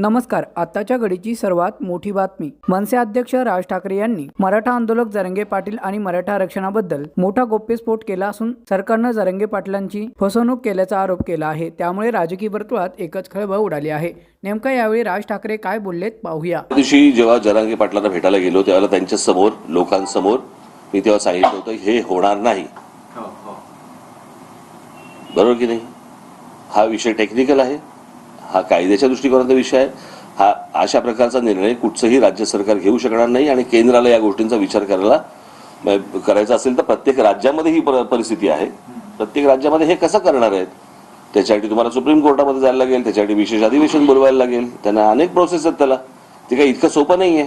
नमस्कार आताच्या घडीची सर्वात मोठी बातमी. मनसे अध्यक्ष राज ठाकरे यांनी मराठा आंदोलक जरंगे पाटील आणि मराठा आरक्षणाबद्दल मोठा गौप्यस्फोट केला असून सरकारनं जरंगे पाटलांची फसवणूक केल्याचा आरोप केला आहे. त्यामुळे राजकीय वर्तुळात एकच खळबळ उडाली आहे. नेमका यावेळी राज ठाकरे काय बोललेत पाहूया. दिवशी जेव्हा जरांगे पाटलांना भेटायला गेलो त्यावेळेला त्यांच्यासमोर लोकांसमोर. मी तेव्हा सांगितलं होतं हे होणार नाही. बरोबर की नाही? हा विषय टेक्निकल आहे. हा कायद्याच्या दृष्टिकोनाचा विषय आहे. हा अशा प्रकारचा निर्णय कुठचंही राज्य सरकार घेऊ शकणार नाही आणि केंद्राला या गोष्टींचा विचार करायला करायचा असेल तर प्रत्येक राज्यामध्ये ही परिस्थिती आहे. प्रत्येक राज्यामध्ये हे कसं करणार आहेत? त्याच्यासाठी तुम्हाला सुप्रीम कोर्टामध्ये जायला लागेल त्याच्यासाठी विशेष अधिवेशन बोलवायला लागेल. त्यांना अनेक प्रोसेस आहेत त्याला. ते काही इतकं सोपं नाही आहे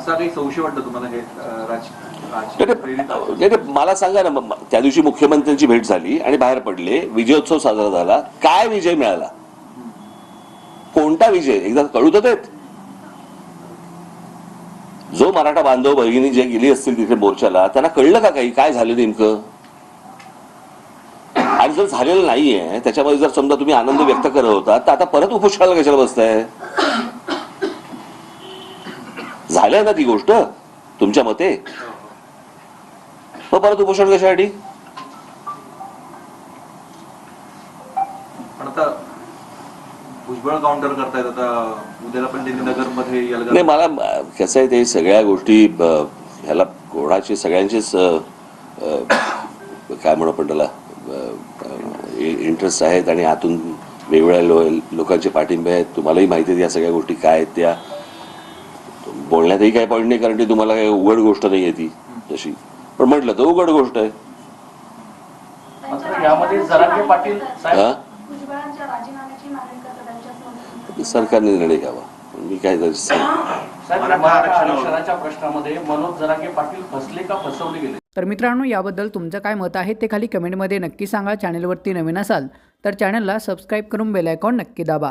असा काही संशय वाटतं तुम्हाला हे अं, राज नाही, राज प्रेरित नाही, नाही, मला सांगा ना त्या दिवशी मुख्यमंत्र्यांची भेट झाली आणि बाहेर पडले विजयोत्सव साजरा झाला काय विजय मिळाला? कोणता विजय? एकदा कळू तर देत. जो मराठा बांधव भगिनी जे गेली असतील तिथे मोर्चाला त्यांना कळलं का काही? काय झालं नेमकं? आणि जर झालेलं नाहीये त्याच्यामध्ये जर समजा तुम्ही आनंद व्यक्त करत होता तर आता परत उपोषणाला कशाला बसताय? झालंय ना ती गोष्ट? तुमच्या मते? मग परत उपोषण कशासाठी? भुजबळ काउंटर करतायत आता उद्याला पण त्यांनी नगरमध्ये नाही मला कसं आहे ते सगळ्या गोष्टी ह्याला कोणाची सगळ्यांचेच काय म्हणू आपण त्याला इंटरेस्ट आहेत आणि आतून वेगवेगळ्या लो लोकांचे पाठिंबे आहेत. तुम्हालाही माहिती आहेत या सगळ्या गोष्टी काय आहेत त्या. बोलण्यातही काही पॉईंट नाही कारण ती तुम्हाला काही उघड गोष्ट नाही आहे ती तशी पण म्हटलं तर उघड गोष्ट आहे. हा? सरकारने निर्णय घ्यावा. मी काय तरी प्रश्नामध्ये मनोज जरांगे पाटील फसले का फसवले गेले? तर मित्रांनो याबद्दल तुमचं काय मत आहे ते खाली कमेंटमध्ये नक्की सांगा. चॅनलवरती नवीन असाल तर चॅनलला सबस्क्राईब करून बेल आयकॉन नक्की दाबा.